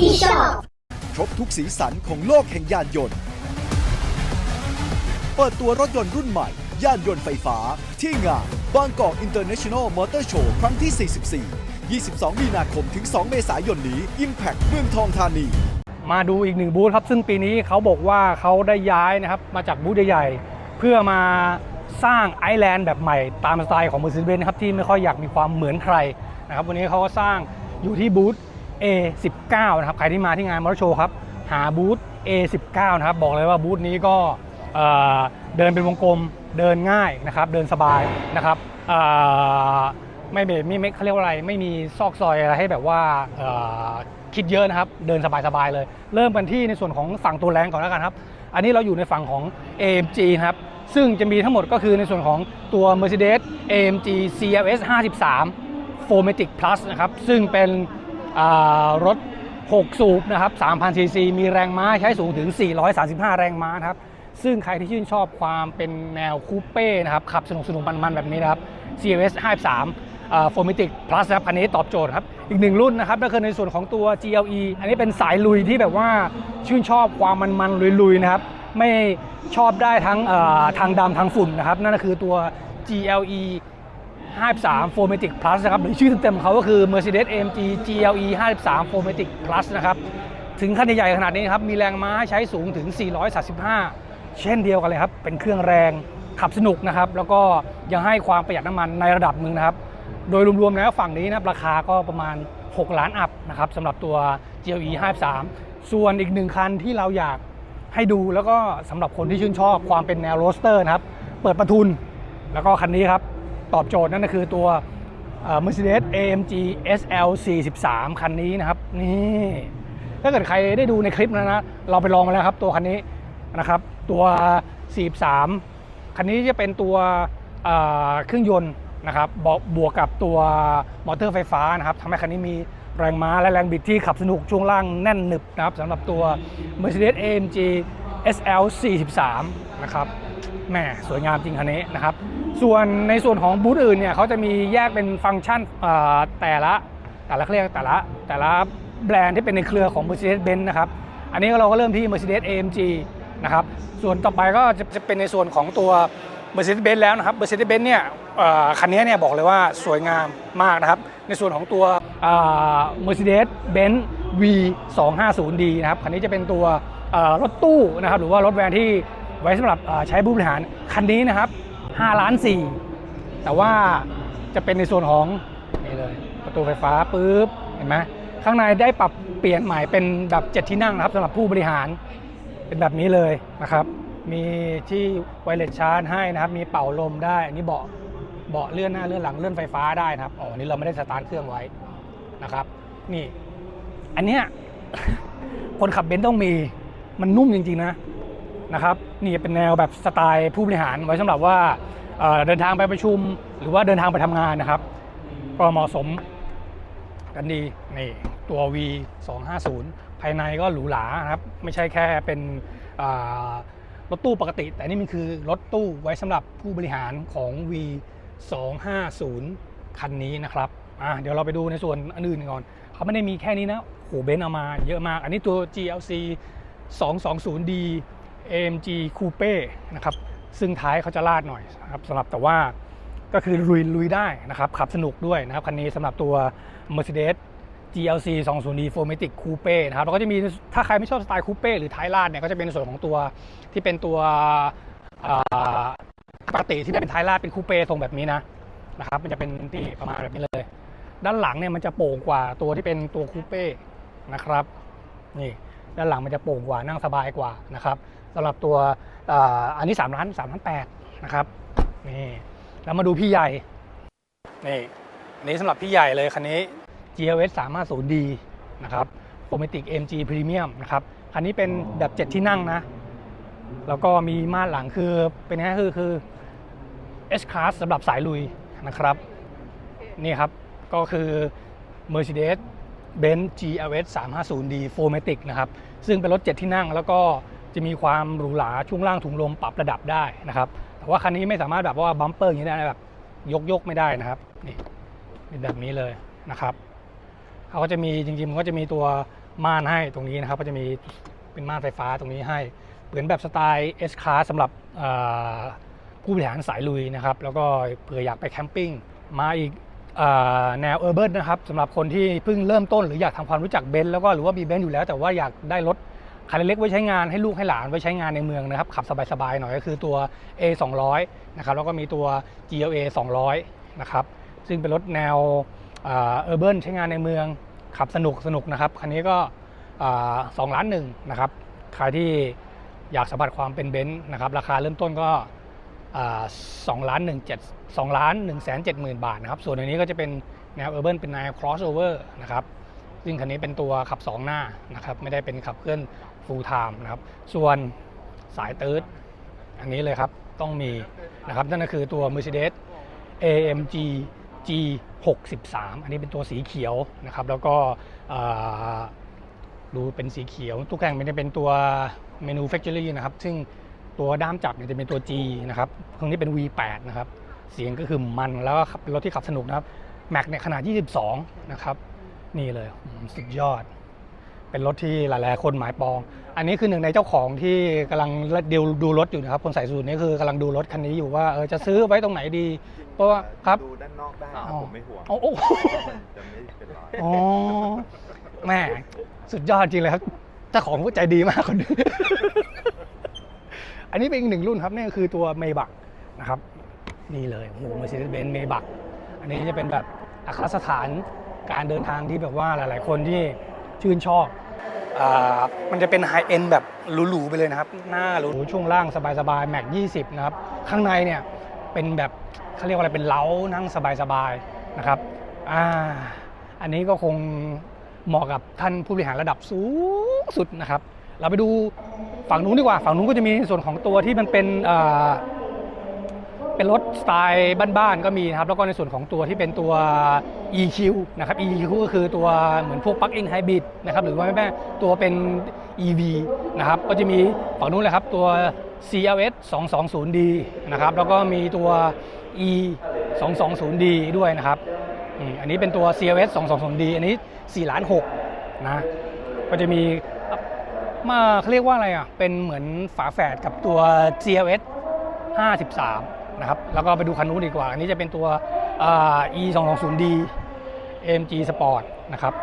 ที่ชอบ ครบทุกสีสันของโลกแห่งยานยนต์ เปิดตัวรถยนต์รุ่นใหม่ ยานยนต์ไฟฟ้า ที่งานบางกอก International Motor Show ครั้งที่ 44 22 มีนาคมถึง 2 เมษายนนี้ Impact เมืองทองธานีมาดูอีกหนึ่งบูธครับซึ่งปีนี้เขาบอกว่าเขาได้ย้ายนะครับมาจากบูธใหญ่ๆเพื่อมาสร้างไอแลนด์แบบใหม่ตามสไตล์ของ Mercedes-Benz นะครับที่ไม่ค่อยอยากมีความเหมือนใครนะครับวันนี้เขาก็สร้างอยู่ที่บูธ A19 นะครับ ใครที่มาที่งานมอเตอร์โชว์ครับ หาบูธ A19 นะครับ บอกเลยว่าบูธนี้ก็เดินเป็นวงกลม เดินง่ายนะครับ เดินสบายนะครับไม่ไม่ไม่ไม่เขาเรียกว่าอะไร ไม่มีซอกซอยอะไรให้แบบว่าคิดเยอะนะครับ เดินสบายๆเลย เริ่มกันที่ในส่วนของฝั่งตัวแรงก่อนแล้วกันครับ อันนี้เราอยู่ในฝั่งของ AMG ครับ ซึ่งจะมีทั้งหมดก็คือในส่วนของตัว Mercedes AMG CLS 53 4matic Plus นะครับ ซึ่งเป็น รถ 6 สูบนะครับ3,000ซีซีมีแรงม้าใช้สูงถึง 435 แรงม้าครับ ซึ่งใครที่ชื่นชอบความเป็นแนวคูเป้นะครับ ขับสนุกสนุกมันๆ แบบนี้นะครับ CLS 53อ่า 4matic Plus นะครับคันนี้ตอบโจทย์ครับ อีกหนึ่งรุ่นนะครับก็คือในส่วนของตัว GLE อันนี้เป็นสายลุยที่แบบว่าชื่นชอบความมันๆ ลุยๆ นะครับ ไม่ชอบได้ทั้งทางดำทางฝุ่นนะครับ นั่นก็คือตัว GLE 53 4matic Plus นะครับ หรือชื่อเต็มๆของเขาก็คือ Mercedes AMG GLE 53 4matic Plus นะครับ ถึงคันใหญ่ขนาดนี้ครับ มีแรงม้าใช้สูงถึง 435 เช่นเดียวกันเลยครับ เป็นเครื่องแรงขับสนุกนะครับ แล้วก็ยังให้ความประหยัดน้ำมันในระดับหนึ่งนะครับ โดยรวมๆแล้วฝั่งนี้นะครับราคาก็ประมาณ 6 ล้านอัพนะครับสำหรับตัว GLE 53 ส่วนอีกหนึ่งคันที่เราอยากให้ดูแล้วก็สำหรับคนที่ชื่นชอบความเป็นแนวโรสเตอร์นะครับ เปิดประทุน แล้วก็คันนี้ครับ ตอบโจทย์นั่นก็คือตัวเอ่อ Mercedes AMG SL 43 คันนี้นะครับ นี่ถ้าเกิดใครได้ดูในคลิปนะนะ เราไปลองมาแล้วครับตัวคันนี้นะครับ ตัว 43 คันนี้จะเป็นตัวเครื่องยนต์นะครับบวบวกกับตัวมอเตอร์ไฟฟ้านะครับทำให้คันนี้มีแรงม้าและแรงบิดที่ขับสนุกช่วงล่างแน่นหนึบนะครับสำหรับตัว Mercedes AMG SL 43 นะครับแหมสวยงามจริงคันนี้นะครับ ส่วนในส่วนของบูธอื่นเนี่ยเขาจะมีแยกเป็นฟังก์ชันแต่ละแต่ละเครื่องแต่ละแต่ละแบรนด์ที่เป็นในเครือของ Mercedes-Benz นะครับ อันนี้เราก็เริ่มที่ Mercedes AMG นะครับ ส่วนต่อไปก็จะจะเป็นในส่วนของตัว Mercedes-Benz แล้วนะครับ Mercedes-Benz เนี่ยคันนี้เนี่ยบอกเลยว่าสวยงามมากนะครับ ในส่วนของตัวเอ่อ Mercedes-Benz V 2 5 0 D นะครับ คันนี้จะเป็นตัวรถตู้นะครับ หรือว่ารถแวนที่ไว้สำหรับใช้ผู้บริหารคันนี้นะครับ 5ล้าน4แต่ว่าจะเป็นในส่วนของนี่เลยประตูไฟฟ้าปุ๊บเห็นไหมข้างในได้ปรับเปลี่ยนใหม่เป็นแบบเจ็ดที่นั่งนะครับสำหรับผู้บริหารเป็นแบบนี้เลยนะครับ มีที่ไวเลสชาร์จให้นะครับ มีเป่าลมได้ อันนี้เบาะเบาะเลื่อนหน้าเลื่อนหลังเลื่อนไฟฟ้าได้นะครับอ๋ออันนี้เราไม่ได้สตาร์ทเครื่องไว้นะครับ นี่ อันเนี้ยคนขับเบนซ์ต้องมีมันนุ่มจริงๆนะ นะครับนี่เป็นแนวแบบสไตล์ผู้บริหารไว้สำหรับว่าเดินทางไปประชุม หรือว่าเดินทางไปทำงานนะครับก็เหมาะสมกันดีนี่ตัว V 2 5 0ภายในก็หรูหรานะครับ ไม่ใช่แค่เป็นรถตู้ปกติ แต่นี่มันคือรถตู้ไว้สำหรับผู้บริหารของ V 2 5 0คันนี้นะครับเดี๋ยวเราไปดูในส่วนอื่นก่อน เขาไม่ได้มีแค่นี้นะโหเบนเอามาเยอะมาก อันนี้ตัว GLC 220D AMG Coupe นะครับซึ่งท้ายเขาจะลาดหน่อยนะครับสำหรับแต่ว่าก็คือลุยลุยได้นะครับขับสนุกด้วยนะครับคันนี้สำหรับตัว Mercedes GLC 20D 4matic Coupe นะครับแล้วก็จะมีถ้าใครไม่ชอบสไตล์คูเป้หรือท้ายลาดเนี่ยก็จะเป็นส่วนของตัวที่เป็นตัวปกติที่เป็นท้ายลาดเป็นคูเป้ทรงแบบนี้นะนะครับมันจะเป็นที่ประมาณแบบนี้เลย ด้านหลังเนี่ยมันจะโป่งกว่าตัวที่เป็นตัวคูเป้นะครับนี่ด้านหลังมันจะโป่งกว่านั่งสบายกว่านะครับ สำหรับตัวอันนี้3ล้าน3ล้าน8นะครับนี่แล้วมาดูพี่ใหญ่นี่อันนี้สำหรับพี่ใหญ่เลยคันนี้ GLS 350D นะครับ Formatic MG Premium นะครับคันนี้เป็นแบบ 7 ที่นั่งนะ แล้วก็มีม่านหลังคือเป็นไงคือคือ S Class สำหรับสายลุยนะครับนี่ครับก็คือ Mercedes Benz GLS 350D 4matic นะครับซึ่งเป็นรถ 7 ที่นั่งแล้วก็ จะมีความหรูหราช่วงล่างถุงลมปรับระดับได้นะครับ แต่ว่าคันนี้ไม่สามารถแบบว่าบัมเปอร์อย่างนี้ได้แบบยกยกไม่ได้นะครับนี่เป็นแบบนี้เลยนะครับเขาก็จะมีจริงๆมันก็จะมีตัวม่านให้ตรงนี้นะครับ ก็จะมีเป็นม่านไฟฟ้าตรงนี้ให้เหมือนแบบสไตล์ S Class สำหรับผู้บริหารสายลุยนะครับ แล้วก็เผื่ออยากไปแคมปิ้งมาอีกอแนวเออร์เบิร์นะครับสำหรับคนที่เพิ่งเริ่มต้นหรืออยากทำความรู้จักเบนซ์แล้วก็หรือว่ามีเบนซ์อยู่แล้ว แต่ว่าอยากได้รถ คันเล็กไว้ใช้งานให้ลูกให้หลานไว้ใช้งานในเมืองนะครับ ขับสบายๆหน่อยก็คือตัว A 2 0 0นะครับแล้วก็มีตัว GLA 200นะครับซึ่งเป็นรถแนวเออร์เบิใช้งานในเมือง ขับสนุกสนุกนะครับคันนี้ก็สองล้านหนึ่งนะครับใครที่อยากสัมผัสความเป็นเบนซ์นะครับราคาเริ่มต้นก็สองล้านหนึ่งเจ็ดสองล้านหนึ่งแสนเจ็ดหมื่นบาทนะครับส่วนอันนี้ก็จะเป็นแนวเออร์เบิเป็นแนว crossover นะครับซึ่งคันนี้เป็นตัวขับ 2 หน้านะครับไม่ได้เป็นขับเคลื่อน full time นะครับ ส่วนสายตืดอันนี้เลยครับต้องมีนะครับนั่นก็คือตัว Mercedes AMG G63 อันนี้เป็นตัวสีเขียวนะครับแล้วก็ดูเป็นสีเขียวตู้แกงมันจะเป็นตัว manufacturing นะครับซึ่งตัวด้ามจับเนี่ยจะเป็นตัว G นะครับตรงนี้เป็น V8 นะครับเสียงก็คือมันแล้วก็รถที่ขับสนุกนะครับแม็กเนี่ยขนาด 22 นะครับ นี่เลยสุดยอด เป็นรถที่หลายๆคนหมายปอง อันนี้คือหนึ่งในเจ้าของที่กำลังดูดูรถอยู่นะครับคนใส่สูทนี่คือกำลังดูรถคันนี้อยู่ว่าเออจะซื้อไว้ตรงไหนดี เพราะว่าครับดูด้านนอกได้ครับอ๋อผมไม่ห่วงโอ้โอ้มันจะไม่เป็นรอยอ๋อแม่สุดยอดจริงเลยครับเจ้าของใจดีมากคนนี้อันนี้เป็นอีกหนึ่งรุ่นครับนี่ก็คือตัวเมบักนะครับนี่เลยโอ้โห Mercedes-Benz เมบักอันนี้จะเป็นแบบอัครสถานการเดินทางที่แบบว่าหลาย ๆ คนที่ชื่นชอบอ่า มันจะเป็นไฮเอ็นแบบหรูๆไปเลยนะครับ หน้าหรูช่วงล่างสบายๆแม็ก20 นะครับ ข้างในเนี่ยเป็นแบบเขาเรียกว่าอะไรเป็นเล้านั่งสบายๆนะครับอ่าอันนี้ก็คงเหมาะกับท่านผู้บริหารระดับสูงสุดนะครับ เราไปดูฝั่งนู้นดีกว่า ฝั่งนู้นก็จะมีส่วนของตัวที่มันเป็น เป็นรถสไตล์บ้านๆก็มีนะครับ แล้วก็ในส่วนของตัวที่เป็นตัว EQ นะครับ EQ ก็คือตัวเหมือนพวก plug-in hybrid นะครับ หรือว่าแม่ตัวเป็น EV นะครับ ก็จะมีฝั่งนู้นเลยครับ ตัว CLS 220D นะครับ แล้วก็มีตัว E 220D ด้วยนะครับ อันนี้เป็นตัว CLS 220D อันนี้4ล้าน6นะ ก็จะมีมาเขาเรียกว่าอะไรอะ เป็นเหมือนฝาแฝดกับตัว GLS 53 นะครับ แล้วก็ไปดูคันนู้นดีกว่า อันนี้จะเป็นตัว E 2 2 0 D AMG Sport นะครับ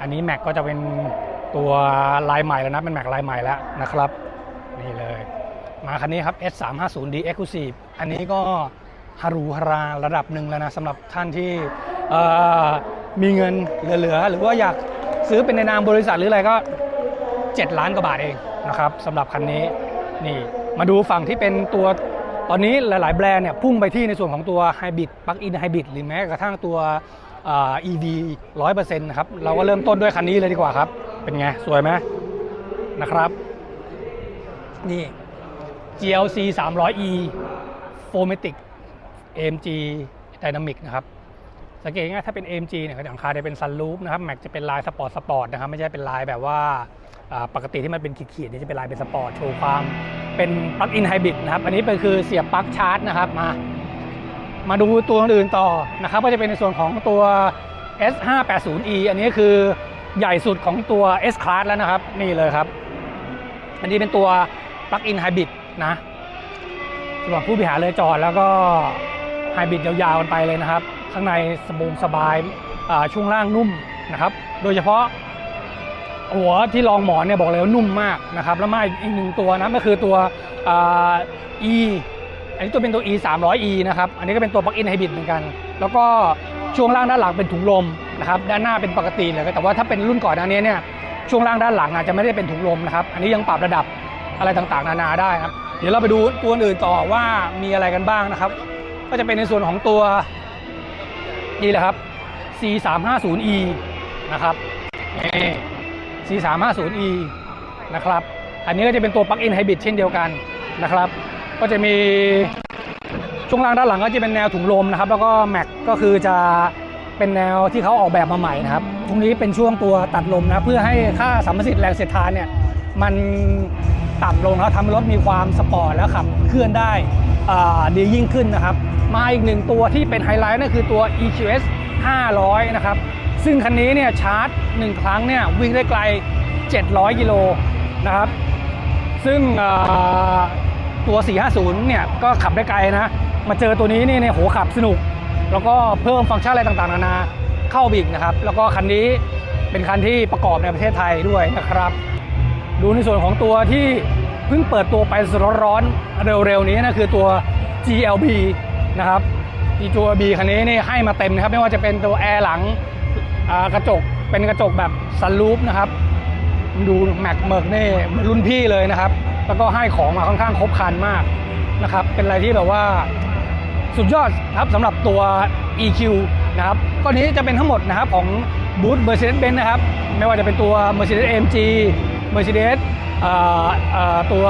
อันนี้แม็กก็จะเป็นตัวลายใหม่แล้วนะ เป็นแม็กลายใหม่แล้วนะครับ นี่เลย มาคันนี้ครับ S 3 5 0 D Exclusive อันนี้ก็ฮารูฮาราระดับหนึ่งแล้วนะสำหรับท่านที่มีเงินเหลือๆ หรือว่าอยากซื้อเป็นในนามบริษัทหรืออะไรก็ 7 ล้านกว่าบาทเองนะครับสำหรับคันนี้นี่มาดูฝั่งที่เป็นตัว ตอนนี้หลาย ๆ แบรนด์เนี่ยพุ่งไปที่ในส่วนของตัวไฮบริดปลั๊กอินไฮบริดหรือแม้กระทั่งตัวอ่า EV 100%นะครับเราก็เริ่มต้นด้วยคันนี้เลยดีกว่าครับ เป็นไง สวยไหมนะครับ นี่ GLC 300e 4matic AMG Dynamic นะครับ สังเกตง่ายๆถ้าเป็น AMG เนี่ยหลังคาจะเป็นซันรูฟนะครับแม็กจะเป็นลายสปอร์ตสปอร์ตนะครับไม่ใช่เป็นลายแบบว่าอ่าปกติที่มันเป็นขีดๆเนี่ยจะเป็นลายเป็นสปอร์ตโชว์ความเป็นปลั๊กอินไฮบริดนะครับอันนี้เป็นคือเสียบปลั๊กชาร์จนะครับมา มาดูตัวอื่นต่อนะครับก็จะเป็นในส่วนของตัว S580e อันนี้คือใหญ่สุดของตัว S Class แล้วนะครับ นี่เลยครับ อันนี้เป็นตัวปลั๊กอินไฮบริดนะสำหรับผู้บริหารเลยจอดแล้วก็ไฮบริดยาวๆกันไปเลยนะครับ ข้างในสบงสบายช่วงล่างนุ่มนะครับ โดยเฉพาะหัวที่รองหมอนเนี่ยบอกเลยว่านุ่มมากนะครับ แล้วมาอีกหนึ่งตัวนะก็คือตัวอ E อันนี้ตัวเป็นตัว E 300E นะครับ อันนี้ก็เป็นตัวปลั๊กอินไฮบริดเหมือนกัน แล้วก็ช่วงล่างด้านหลังเป็นถุงลมนะครับด้านหน้าเป็นปกติเลยแต่ว่าถ้าเป็นรุ่นก่อนหน้านี้เนี่ยช่วงล่างด้านหลังอาจจะไม่ได้เป็นถุงลมนะครับ อันนี้ยังปรับระดับอะไรต่างๆ นานาได้ครับ เดี๋ยวเราไปดูตัวอื่นต่อว่ามีอะไรกันบ้างนะครับ ก็จะเป็นในส่วนของตัว นี่แหละครับ C350E นะครับ C350E นะครับ อันนี้ก็จะเป็นตัวปลั๊กอินไฮบริดเช่นเดียวกันนะครับ ก็จะมีช่วงล่างด้านหลังก็จะเป็นแนวถุงลมนะครับ แล้วก็แม็กก็คือจะเป็นแนวที่เขาออกแบบมาใหม่นะครับตรงนี้เป็นช่วงตัวตัดลมนะ เพื่อให้ค่าสัมประสิทธิ์แรงเสียดทานเนี่ยมันต่ำลงแล้วทำให้รถมีความสปอร์ตและขับเคลื่อนได้ดียิ่งขึ้นนะครับ มาอีกหนึ่งตัวที่เป็นไฮไลท์นั่นคือตัว EQS 500 นะครับ ซึ่งคันนี้เนี่ยชาร์จ 1 ครั้งเนี่ยวิ่งได้ไกล 700 กิโลนะครับ ซึ่งตัว 450 เนี่ยก็ขับได้ไกลนะ มาเจอตัวนี้นี่ในยโหขับสนุก แล้วก็เพิ่มฟังก์ชันอะไรต่างๆ นานาเข้าไปอีกนะครับ แล้วก็คันนี้เป็นคันที่ประกอบในประเทศไทยด้วยนะครับ ดูในส่วนของตัวที่เพิ่งเปิดตัวไปร้อนๆเร็วๆนี้นะคือตัว GLB นะครับอีตัว B คันนี้นี่ให้มาเต็มนะครับ ไม่ว่าจะเป็นตัวแอร์หลังกระจกเป็นกระจกแบบซันรูฟนะครับ ดูแม็กเมิร์กนี่เหมือนรุ่นพี่เลยนะครับ แล้วก็ให้ของมาค่อนข้างครบครันมากนะครับ เป็นอะไรที่แบบว่าสุดยอดครับสำหรับตัว EQ นะครับก็นี้จะเป็นทั้งหมดนะครับของบูธ Mercedes-Benz นะครับ ไม่ว่าจะเป็นตัว Mercedes AMG Mercedes เอ่อเอ่อ ตัว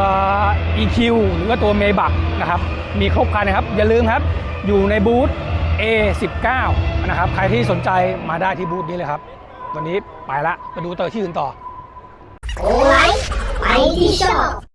EQ หรือว่าตัวเมบักนะครับ มีครบครันนะครับ อย่าลืมครับ อยู่ในบูธ A19 นะครับ ใครที่สนใจมาได้ที่บูธนี้เลยครับ วันนี้ไปละ ไปดูเตอร์ที่อื่นต่อ โอ้ไปที่ชอบ